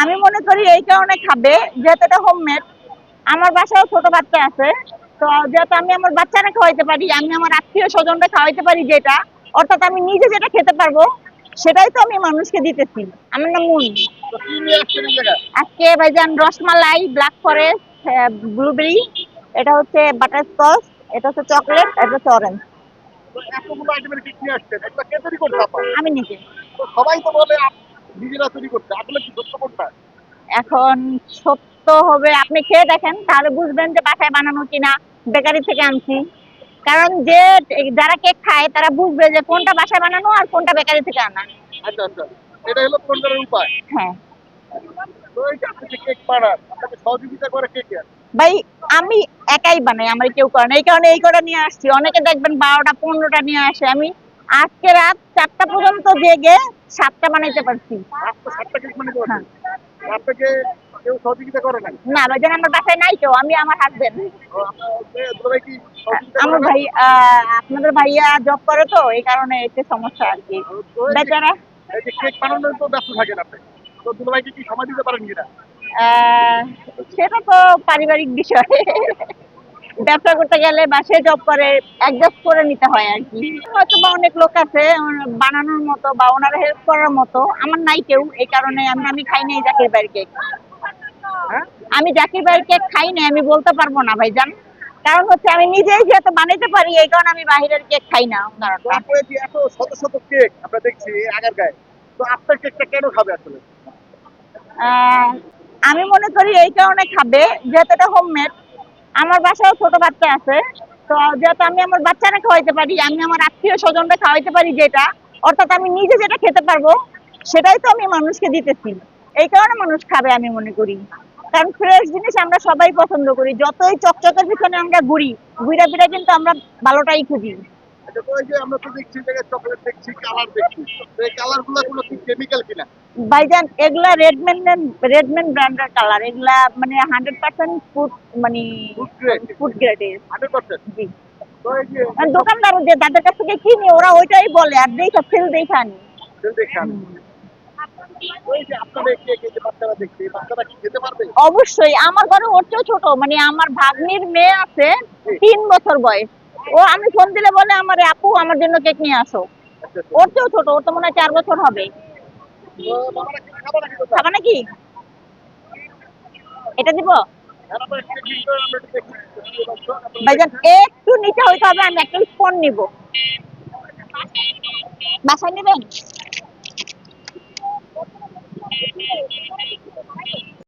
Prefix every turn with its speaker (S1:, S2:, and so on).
S1: আমি মনে করি এই কারণে খাবে যেহেতু এটা হোমমেড আমার বাসায় ছোট বাচ্চা আছে তো যেহেতু আমি আমার বাচ্চারা খাওয়াইতে পারি আমি আমার আত্মীয় স্বজনরা খাওয়াইতে পারি যেটা অর্থাৎ আমি নিজে যেটা খেতে পারব সেটাই তো আমি মানুষকে দিতেছি। আমার নাম মুন। আজকে ভাইজান রসমালাই ব্ল্যাক ফরেস্ট ব্লুবেরি এটা হচ্ছে বাটার স্কচ এটা হচ্ছে চকলেট এটা হচ্ছে অরেঞ্জ আমি নিজে।
S2: সবাই তো বলে নিজেরা তৈরি করছে আসলে কি সত্য কোনটা
S1: এখন সত্য হবে আপনি খেয়ে দেখেন তাহলে বুঝবেন যে বাসায় বানানো কিনা বেকারি থেকে আনছি। কারণ যে যারা কেক খায় তারা বুঝবে যে কোনটা বাসায় বানানো আর কোনটা বেকারি থেকে আনা।
S2: আচ্ছা আচ্ছা এটা হলো উপায়?
S1: হ্যাঁ।
S2: করে
S1: ভাই আমি একাই বানাই আমার কেউ করে না। এই কারণে এই কটা নিয়ে আসছি। অনেকে দেখবেন বারোটা পনেরোটা নিয়ে আসে। আমি আজকে রাত চারটা পর্যন্ত জেগে সাতটা বানাইতে পারছি। হ্যাঁ।
S2: না
S1: না ভাইজান আমার বাসায় নাই কেউ আমি আমার হাজবেন্ড আমার ভাই আপনাদের ভাইয়া জব করে তো এই কারণে একটু সমস্যা আর কি।
S2: তো
S1: বেচারা
S2: তো তো
S1: সেটা তো পারিবারিক বিষয়। ব্যবসা করতে গেলে বা সে জব করে অ্যাডজাস্ট করে নিতে হয় আর কি। হয়তো বা অনেক লোক আছে বানানোর মতো বা ওনার হেল্প করার মতো। আমার নাই কেউ এই কারণে আমি আমি খাই নাই জাকির বাড়ির কেক
S2: হ্যাঁ?
S1: আমি জাকির বাড়ির কেক খাই নাই আমি বলতে পারব না ভাইজান। কারণ হচ্ছে আমি নিজেই যেহেতু বানাইতে পারি এই কারণে আমি বাহিরের কেক খাই না
S2: এত শত শত কেক আমরা দেখছি আগার গায়ে। তো আপনার কেকটা কেন খাবে আসলে?
S1: আমি মনে করি এই কারণে খাবে যেহেতু এটা হোমমেড আমার বাসায় ছোট বাচ্চা আছে। তো যেহেতু আমি আমার বাচ্চারা খাওয়াইতে পারি, আমি আমার আত্মীয় স্বজনরা খাওয়াইতে পারি যেটা, অর্থাৎ আমি নিজে যেটা খেতে পারব, সেটাই তো আমি মানুষকে দিতেছি। এই কারণে মানুষ খাবে আমি মনে করি। কারণ ফ্রেশ জিনিস আমরা সবাই পছন্দ করি। যতই চকচকের পিছনে আমরা ঘুরি ঘুরে ফিরে কিন্তু আমরা ভালোটাই খুঁজি।
S2: তো যে আমরা তো দেখছি চকলেট দেখছি কালার দেখছি এই কালার কোনো কি কেমিক্যাল কিনা?
S1: ভাইজান এগুলা রেডম্যান রেডম্যান ব্র্যান্ডের কালার এগুলা মানে হান্ড্রেড পার্সেন্ট ফুড মানে ফুড
S2: হান্ড্রেড পার্সেন্ট
S1: জি। আর দোকানদার যে তাদের কাছ থেকে কিনি ওরা ওইটাই বলে আর দেখে ফিল দেখে আনি।
S2: দেখে আমি ওই যে আপনাদের কেক এই যে বাচ্চারা দেখছে এই বাচ্চারা কি খেতে পারবে?
S1: অবশ্যই আমার ঘরে ওর চেয়েও ছোট মানে আমার ভাগ্নির মেয়ে আছে তিন বছর বয়স। ও আমি ফোন দিলে বলে আমার আপু আমার জন্য কেক নিয়ে আসো।
S2: আচ্ছা আচ্ছা।
S1: ওর চেয়েও ছোট ওর তো মনে হয় চার বছর হবে।
S2: তো খাবে নাকি?
S1: এটা দিব? ভাইজান একটু নিচে হইতে হবে আমি একটা স্পন নিব। বাসায় নেবেন?